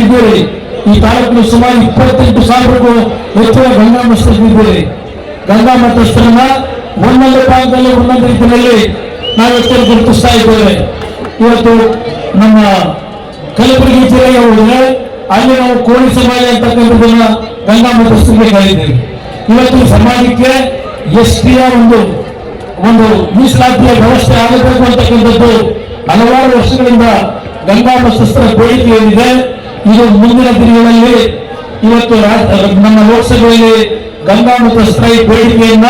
ಇದ್ದೀರಿ. ಈ ತಾಲೂಕಿನ ಸುಮಾರು ಇಪ್ಪತ್ತೆಂಟು ಸಾವಿರಕ್ಕೂ ಹೆಚ್ಚಿನ ಗಂಗಾ ಮತಸ್ಥರಿದ್ದೀರಿ ಗಂಗಾ ಮತಸ್ಥರನ್ನ ಒಂದೊಂದು ಭಾಗದಲ್ಲಿ, ಒಂದೊಂದು ರೀತಿಯಲ್ಲಿ ನಾವೆಷ್ಟು ಗುರುತಿಸ್ತಾ ಇದ್ದೇವೆ. ಇವತ್ತು ನಮ್ಮ ಕಲಬುರಗಿ ಜಿಲ್ಲೆಗೆ ಹೋದರೆ ಅಲ್ಲಿ ನಾವು ಕೋಳಿ ಸಮಾಜ ಅಂತಕ್ಕಂಥದ್ದನ್ನ ಗಂಗಾ ಮತಸ್ಥರಿಗೆ ಕಲಿದ್ದೇವೆ ಇವತ್ತು ಸಮಾಜಕ್ಕೆ ಎಷ್ಟಿಯ ಒಂದು ಒಂದು ಮೀಸಲಾತಿಯ ವ್ಯವಸ್ಥೆ ಆಗಬೇಕು ಅಂತಕ್ಕಂಥದ್ದು ಹಲವಾರು ವರ್ಷಗಳಿಂದ ಗಂಗಾ ಪ್ರಶಸ್ತ್ರ ಬೇಡಿಕೆ ಏನಿದೆ, ಇದು ಮುಂದಿನ ದಿನಗಳಲ್ಲಿ ಇವತ್ತು ನಮ್ಮ ಲೋಕಸಭೆಯಲ್ಲಿ ಗಂಗಾ ಈ ಬೇಡಿಕೆಯನ್ನ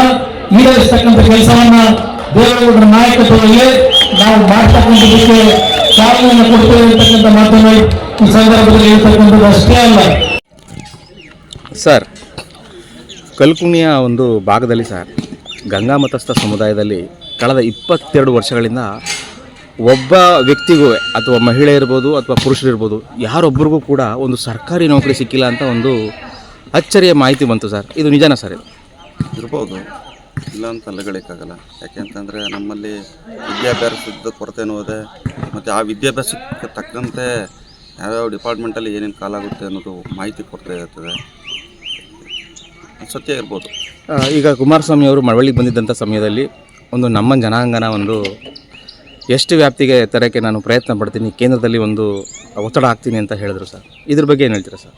ಈಡೇರಿಸ್ತಕ್ಕಂಥ ಕೆಲಸವನ್ನ ದೇವೇಗೌಡರ ನಾಯಕತ್ವದಲ್ಲಿ ನಾವು ಮಾಡ್ತಕ್ಕಂಥದಕ್ಕೆ ಚಾಲನೆಯನ್ನು ಕೊಡ್ತೇವೆ ಅಂತಕ್ಕಂಥ ಮಾತನ್ನು ಈ ಸಂದರ್ಭದಲ್ಲಿ ಹೇಳ್ತಕ್ಕಂಥದ್ದು ಅಷ್ಟೇ ಅಲ್ಲ. ಸರ್ ಕಲ್ಕುಣಿಯ ಒಂದು ಭಾಗದಲ್ಲಿ ಸರ್, ಗಂಗಾ ಮತಸ್ಥ ಸಮುದಾಯದಲ್ಲಿ ಕಳೆದ ಇಪ್ಪತ್ತೆರಡು ವರ್ಷಗಳಿಂದ ಒಬ್ಬ ವ್ಯಕ್ತಿಗೂ ಅಥವಾ ಮಹಿಳೆ ಇರ್ಬೋದು ಅಥವಾ ಪುರುಷರು ಇರ್ಬೋದು ಯಾರೊಬ್ಬರಿಗೂ ಕೂಡ ಒಂದು ಸರ್ಕಾರಿ ನೌಕರಿ ಸಿಕ್ಕಿಲ್ಲ ಅಂತ ಒಂದು ಅಚ್ಚರಿಯ ಮಾಹಿತಿ ಬಂತು ಸರ್. ಇದು ನಿಜನಾ ಸರ್ ಇದು? ಇರ್ಬೋದು. ಇಲ್ಲ ಅಂತ ಅಲ್ಲಗಳಿಕ್ಕಾಗಲ್ಲ. ಯಾಕೆಂತಂದರೆ ನಮ್ಮಲ್ಲಿ ವಿದ್ಯಾಭ್ಯಾಸದ ಕೊರತೆ ಅನ್ನೋದೇ ಮತ್ತು ಆ ವಿದ್ಯಾಭ್ಯಾಸಕ್ಕೆ ತಕ್ಕಂತೆ ಯಾವ್ಯಾವ ಡಿಪಾರ್ಟ್ಮೆಂಟಲ್ಲಿ ಏನೇನು ಕಾಲಾಗುತ್ತೆ ಅನ್ನೋದು ಮಾಹಿತಿ ಕೊಡ್ತಾ ಇರ್ತದೆ. ಸತ್ಯ ಇರ್ಬೋದು. ಈಗ ಕುಮಾರಸ್ವಾಮಿ ಅವರು ಮಳವಳ್ಳಿಗೆ ಬಂದಿದ್ದಂಥ ಸಮಯದಲ್ಲಿ ಒಂದು ನಮ್ಮ ಜನಾಂಗನ ಒಂದು ಎಷ್ಟು ವ್ಯಾಪ್ತಿಗೆ ತರೋಕ್ಕೆ ನಾನು ಪ್ರಯತ್ನ ಪಡ್ತೀನಿ? ಕೇಂದ್ರದಲ್ಲಿ ಒಂದು ಒತ್ತಡ ಹಾಕ್ತೀನಿ ಅಂತ ಹೇಳಿದ್ರು ಸರ್. ಇದ್ರ ಬಗ್ಗೆ ಏನು ಹೇಳ್ತೀರಾ ಸರ್?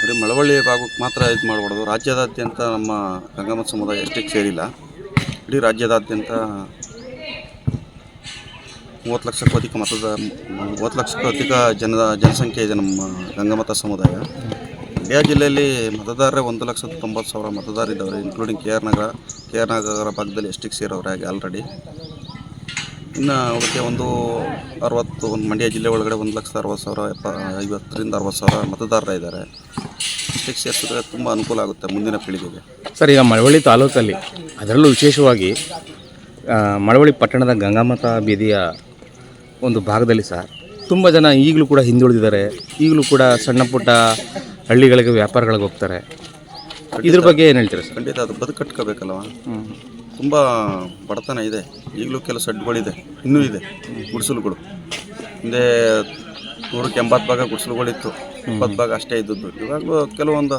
ಬರೀ ಮಳವಳ್ಳಿ ಭಾಗಕ್ಕೆ ಮಾತ್ರ ಇದು ಮಾಡಬಾರ್ದು. ರಾಜ್ಯದಾದ್ಯಂತ ನಮ್ಮ ಗಂಗಮತ ಸಮುದಾಯ ಎಷ್ಟಕ್ಕೆ ಸೇರಿಲ್ಲ. ಇಡೀ ರಾಜ್ಯದಾದ್ಯಂತ ಮೂವತ್ತು ಲಕ್ಷಕ್ಕೂ ಅಧಿಕ ಮತದ, ಮೂವತ್ತು ಲಕ್ಷಕ್ಕೂ ಅಧಿಕ ಜನದ, ಜನಸಂಖ್ಯೆ ಇದೆ ನಮ್ಮ ಗಂಗಮತ ಸಮುದಾಯ. ಮಂಡ್ಯ ಜಿಲ್ಲೆಯಲ್ಲಿ ಮತದಾರರೇ ಒಂದು ಲಕ್ಷದ ತೊಂಬತ್ತು ಸಾವಿರ ಮತದಾರರಿದ್ದವ್ರೆ including K R Nagar. K R Nagar ಭಾಗದಲ್ಲಿ ಸೇರವ್ರೆ ಹಾಗೆ ಆಲ್ರೆಡಿ ಇನ್ನು ಅವಕ್ಕೆ ಒಂದು ಅರವತ್ತು ಒಂದು ಮಂಡ್ಯ ಜಿಲ್ಲೆ ಒಳಗಡೆ ಒಂದು ಲಕ್ಷದ ಅರವತ್ತು ಸಾವಿರ ಎಪ್ಪ ಐವತ್ತರಿಂದ ಅರವತ್ತು ಸಾವಿರ ಮತದಾರರ ಇದ್ದಾರೆ. ಇಷ್ಟಕ್ಕೆ ಸೇರಿಸಿದ್ರೆ ತುಂಬ ಅನುಕೂಲ ಆಗುತ್ತೆ ಮುಂದಿನ ಪೀಳಿಗೆಗೆ. ಸರ್ ಈಗ ಮಳವಳ್ಳಿ ತಾಲೂಕಲ್ಲಿ ಅದರಲ್ಲೂ ವಿಶೇಷವಾಗಿ ಮಳವಳ್ಳಿ ಪಟ್ಟಣದ ಗಂಗಾಮತ ಬೀದಿಯ ಒಂದು ಭಾಗದಲ್ಲಿ ಸರ್ ತುಂಬ ಜನ ಈಗಲೂ ಕೂಡ ಹಿಂದುಳಿದಿದ್ದಾರೆ. ಈಗಲೂ ಕೂಡ ಸಣ್ಣ ಪುಟ್ಟ ಹಳ್ಳಿಗಳಿಗೆ ವ್ಯಾಪಾರಗಳಿಗೆ ಹೋಗ್ತಾರೆ. ಇದ್ರ ಬಗ್ಗೆ ಏನು ಹೇಳ್ತೀರಾ ಸರ್? ಖಂಡಿತ ಅದು ಬದುಕಟ್ಕೋಬೇಕಲ್ವ ತುಂಬ ಬಡತನ ಇದೆ. ಈಗಲೂ ಕೆಲವು ಸಡ್ಗಳಿದೆ. ಇನ್ನೂ ಇದೆ. ಗುಡಿಸಲುಗಳು. ಹಿಂದೆ ನೂರಕ್ಕೆ ಎಂಬತ್ತು ಭಾಗ ಗುಡಿಸಲುಗಳಿತ್ತು. ಇಪ್ಪತ್ತು ಭಾಗ ಅಷ್ಟೇ ಇದ್ದದ್ದು. ಇವಾಗಲೂ ಕೆಲವೊಂದು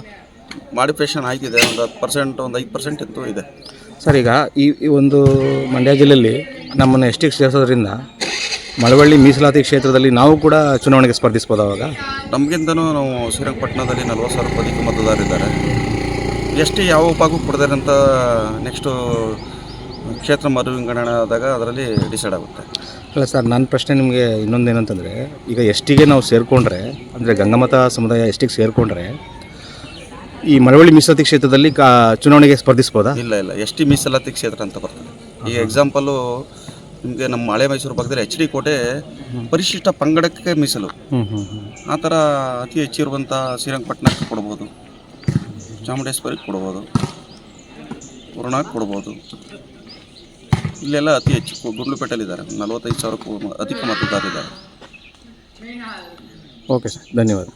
ಮಾಡಿಫಿಕೇಷನ್ ಆಯ್ತಿದೆ. ಒಂದು ಹತ್ತು ಪರ್ಸೆಂಟ್ ಒಂದು ಐದು ಪರ್ಸೆಂಟ್ ಇತ್ತು ಇದೆ. ಸರ್ ಈಗ ಈ ಈ ಒಂದು ಮಂಡ್ಯ ಜಿಲ್ಲೆಯಲ್ಲಿ ನಮ್ಮನ್ನು ಎಷ್ಟಿಗೆ ಸೇರಿಸೋದ್ರಿಂದ ಮಳವಳ್ಳಿ ಮೀಸಲಾತಿ ಕ್ಷೇತ್ರದಲ್ಲಿ ನಾವು ಕೂಡ ಚುನಾವಣೆಗೆ ಸ್ಪರ್ಧಿಸ್ಬೋದು ಅವಾಗ? ನಮಗಿಂತನೂ ನಾವು ಶ್ರೀರಂಗಪಟ್ಟಣದಲ್ಲಿ ನಲ್ವತ್ತು ಸಾವಿರ ಅಧಿಕ ಮತದಾರರಿದ್ದಾರೆ. ಎಷ್ಟು ಯಾವ ಉಪಾಗೂ ಕೊಡ್ತಾರೆ ಅಂತ ನೆಕ್ಸ್ಟು ಕ್ಷೇತ್ರ ಮರು ವಿಂಗಡಣೆ ಆದಾಗ ಅದರಲ್ಲಿ ಡಿಸೈಡ್ ಆಗುತ್ತೆ. ಅಲ್ಲ ಸರ್ ನನ್ನ ಪ್ರಶ್ನೆ ನಿಮಗೆ ಇನ್ನೊಂದು ಏನಂತಂದರೆ ಈಗ ಎಷ್ಟಿಗೆ ನಾವು ಸೇರಿಕೊಂಡ್ರೆ ಅಂದರೆ ಗಂಗಮತ ಸಮುದಾಯ ಎಷ್ಟಿಗೆ ಸೇರಿಕೊಂಡ್ರೆ ಈ ಮಳವಳ್ಳಿ ಮೀಸಲಾತಿ ಕ್ಷೇತ್ರದಲ್ಲಿ ಕಾ ಚುನಾವಣೆಗೆ ಸ್ಪರ್ಧಿಸ್ಬೋದಾ? ಇಲ್ಲ ಇಲ್ಲ. ಎಸ್ ಟಿ ಮೀಸಲಾತಿ ಕ್ಷೇತ್ರ ಅಂತ ಬರ್ತದೆ. ಈಗ ಎಕ್ಸಾಂಪಲು ನಿಮಗೆ ನಮ್ಮ ಹಳೆ ಮೈಸೂರು ಭಾಗದಲ್ಲಿ ಎಚ್ ಡಿ ಕೋಟೆ ಪರಿಶಿಷ್ಟ ಪಂಗಡಕ್ಕೆ ಮೀಸಲು. ಆ ಥರ ಅತಿ ಹೆಚ್ಚಿರುವಂಥ ಶ್ರೀರಂಗಪಟ್ಟಣಕ್ಕೆ ಕೊಡ್ಬೋದು. ಚಾಮುಂಡೇಶ್ವರಿಗೆ ಕೊಡ್ಬೋದು. ಪೂರ್ಣಕ್ಕೆ ಕೊಡ್ಬೋದು. ಇಲ್ಲೆಲ್ಲ ಅತಿ ಹೆಚ್ಚು ಗುಂಡ್ಲುಪೇಟೆಯಲ್ಲಿದ್ದಾರೆ. ನಲವತ್ತೈದು ಸಾವಿರಕ್ಕೂ ಅಧಿಕ ಮತದಾರರಿದ್ದಾರೆ. ಓಕೆ ಸರ್, ಧನ್ಯವಾದ.